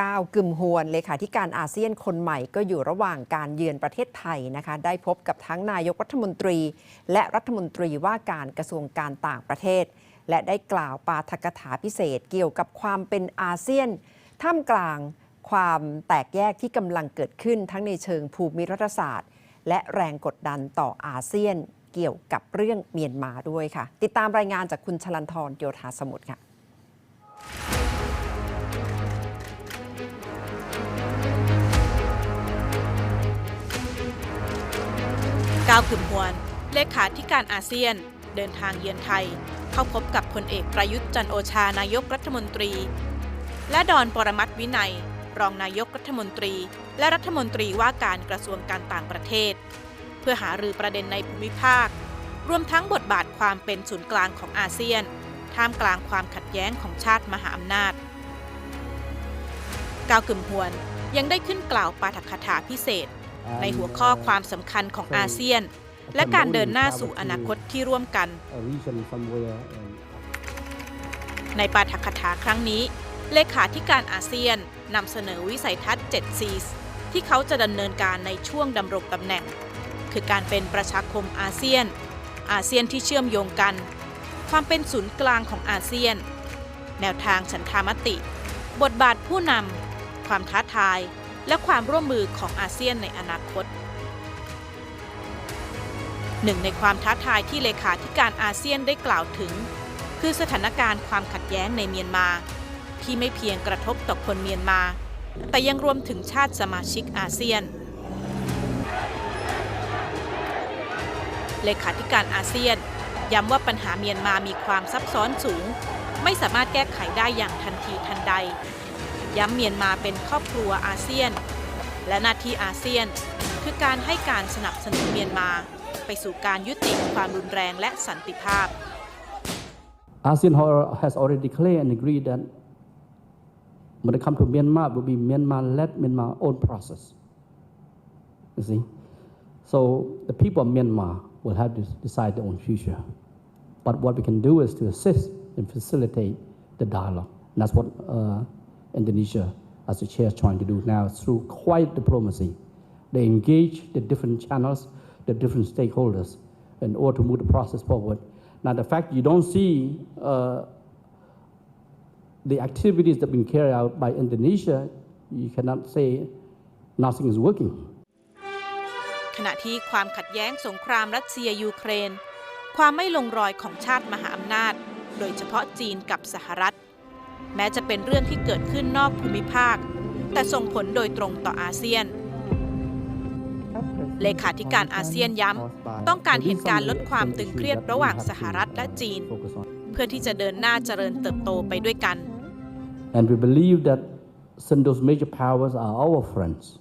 ก้าวกึมฮวนเลขาธิการอาเซียนคนใหม่ก็อยู่ระหว่างการเยือนประเทศไทยนะคะ ได้พบกับทั้งนายกรัฐมนตรี และรัฐมนตรีว่าการกระทรวงการต่างประเทศ และได้กล่าวปาฐกถาพิเศษเกี่ยวกับความเป็นอาเซียน ท่ามกลางความแตกแยกที่กำลังเกิดขึ้นทั้งในเชิงภูมิรัฐศาสตร์ และแรงกดดันต่ออาเซียนเกี่ยวกับเรื่องเมียนมาด้วยค่ะ ติดตามรายงานจากคุณชลันทรโยธาสมุทรค่ะ ก้าวกึมฮวน เลขาธิการอาเซียน เดินทางเยือนไทย เข้าพบกับพลเอกประยุทธ์จันโอชานายกรัฐมนตรี และดอนปรมัตถ์วินัย รองนายกรัฐมนตรี และรัฐมนตรีว่าการกระทรวงการต่างประเทศ เพื่อหารือประเด็นในภูมิภาค รวมทั้งบทบาทความเป็นศูนย์กลางของอาเซียน ท่ามกลางความขัดแย้งของชาติมหาอำนาจก้าวกึมฮวนยังได้ขึ้นกล่าวปาฐกถาพิเศษ ในหัวข้อความสำคัญของอาเซียน และการเดินหน้าสู่อนาคตที่ร่วมกัน ในปาฐกถาครั้งนี้ เลขาธิการอาเซียนนำเสนอวิสัยทัศน์ 7 Cs ที่เขาจะดำเนินการในช่วงดำรงตำแหน่ง คือการเป็นประชาคมอาเซียน อาเซียนที่เชื่อมโยงกัน ความเป็นศูนย์กลางของอาเซียน แนวทางฉันทามติ บทบาทผู้นำความท้าทาย และความร่วมมือของอาเซียนในอนาคต หนึ่งในความท้าทายที่เลขาธิการอาเซียนได้กล่าวถึง คือสถานการณ์ความขัดแย้งในเมียนมา ที่ไม่เพียงกระทบต่อคนเมียนมา แต่ยังรวมถึงชาติสมาชิกอาเซียน เลขาธิการอาเซียนย้ำว่าปัญหาเมียนมามีความซับซ้อนสูง ไม่สามารถแก้ไขได้อย่างทันทีทันใด ย้ำเมียนมาเป็นครอบครัวอาเซียน และหน้าที่อาเซียน คือการให้การสนับสนุนเมียนมา ไปสู่การยุติความรุนแรงและสันติภาพ ASEAN ho- has already declared and agreed that when it comes to Myanmar, it will be Myanmar-led, Myanmar own process. You see, so the people of Myanmar will have to decide their own future. But what we can do is to assist and facilitate the dialogue. And that's what uh, Indonesia, as the chair, is trying to do now through quiet diplomacy. They engage the different channels, the different stakeholders, in order to move the process forward. Now, the fact you don't see uh, the activities that have been carried out by Indonesia, you cannot say nothing is working. ขณะที่ความขัดแย้งสงครามรัสเซียยูเครน ความไม่ลงรอยของชาติมหาอำนาจ โดยเฉพาะจีนกับสหรัฐ แม้จะเป็นเรื่องที่เกิดขึ้นนอกภูมิภาค แต่ส่งผลโดยตรงต่ออาเซียน เลขาธิการอาเซียนย้ำ ต้องการเห็นการลดความตึงเครียดระหว่างสหรัฐและจีน เพื่อที่จะเดินหน้าเจริญเติบโตไปด้วยกัน And we believe that since those major powers are our friends,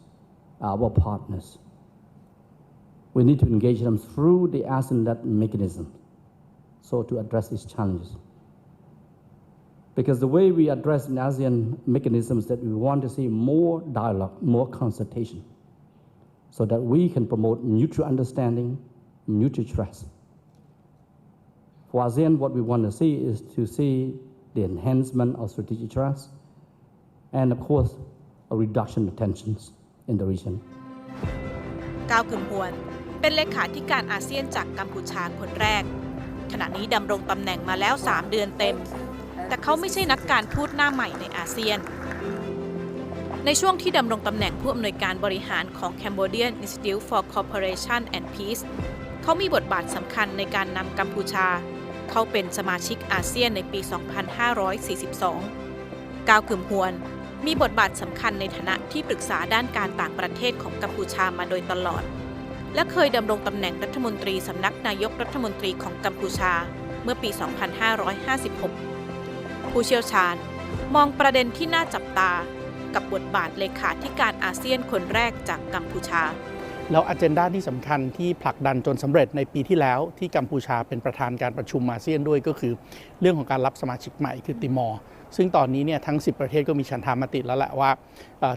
our partners, we need to engage them through the ASEAN-led mechanism so to address these challenges. Because the way we address in ASEAN mechanisms that we want to see more dialogue, more consultation, so that we can promote mutual understanding, mutual trust. For ASEAN, what we want to see is to see the enhancement of strategic trust, and of course, a reduction of tensions in the region. ก้าวกึมฮวน เป็นเลขาธิการอาเซียนจากกัมพูชาคนแรก ขณะนี้ดำรงตำแหน่งมาแล้ว 3 เดือนเต็ม แต่เขาไม่ใช่นักการทูตหน้าใหม่ในอาเซียน ในช่วงที่ดำรงตำแหน่งผู้อำนวยการบริหารของ Cambodian Institute for Cooperation and Peace เขามีบทบาทสำคัญในการนำกัมพูชา เข้าเป็นสมาชิกอาเซียนในปี 2542 กาวกึมฮวน มีบทบาทสำคัญในฐานะที่ปรึกษาด้านการต่างประเทศของกัมพูชามาโดยตลอด และเคยดำรงตำแหน่งรัฐมนตรีสำนักนายกรัฐมนตรีของกัมพูชาเมื่อปี 2556 ผู้เชี่ยวชาญ มองประเด็นที่น่าจับตา กับบทบาทเลขาธิการอาเซียนคนแรกจากกัมพูชา แล้วอเจนดาที่สำคัญที่ผลักดันจนสำเร็จในปีที่แล้ว ที่กัมพูชาเป็นประธานการประชุมอาเซียนด้วยก็คือ เรื่องของการรับสมาชิกใหม่คือติมอร์ ซึ่งตอนนี้เนี่ยทั้ง 10 ประเทศก็มีฉันทามติแล้วแหละว่า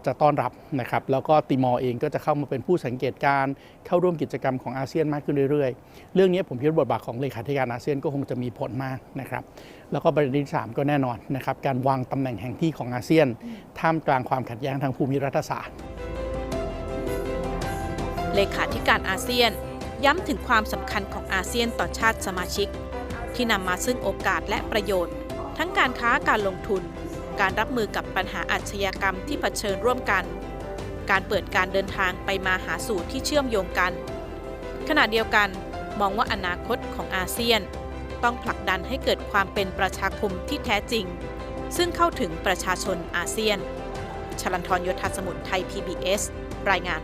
จะต้อนรับนะครับแล้วก็ติมอร์เองก็จะเข้ามาเป็นผู้สังเกตการเข้าร่วมกิจกรรมของอาเซียนมากขึ้นเรื่อยๆ เรื่องนี้ผมคิดว่าบทบาทของเลขาธิการอาเซียนก็คงจะมีผลมากนะครับแล้วก็ประเด็นที่สามก็แน่นอนนะครับการวางตำแหน่งแห่งที่ของอาเซียน ท่ามกลางความขัดแย้งทางภูมิรัฐศาสตร์ เลขาธิการอาเซียน ย้ำถึงความสำคัญของอาเซียนต่อชาติสมาชิก ที่นำมาซึ่งโอกาสและประโยชน์ ทั้งการค้าการลงทุน การรับมือกับปัญหาอาชญากรรมที่เผชิญร่วมกัน การเปิดการเดินทางไปมาหาสู่ที่เชื่อมโยงกัน ขณะเดียวกันมองว่าอนาคตของอาเซียน ต้องผลักดันให้เกิดความเป็นประชาคมที่แท้จริง ซึ่งเข้าถึงประชาชนอาเซียน ชลันทรโยธสมุทรไทย PBS รายงาน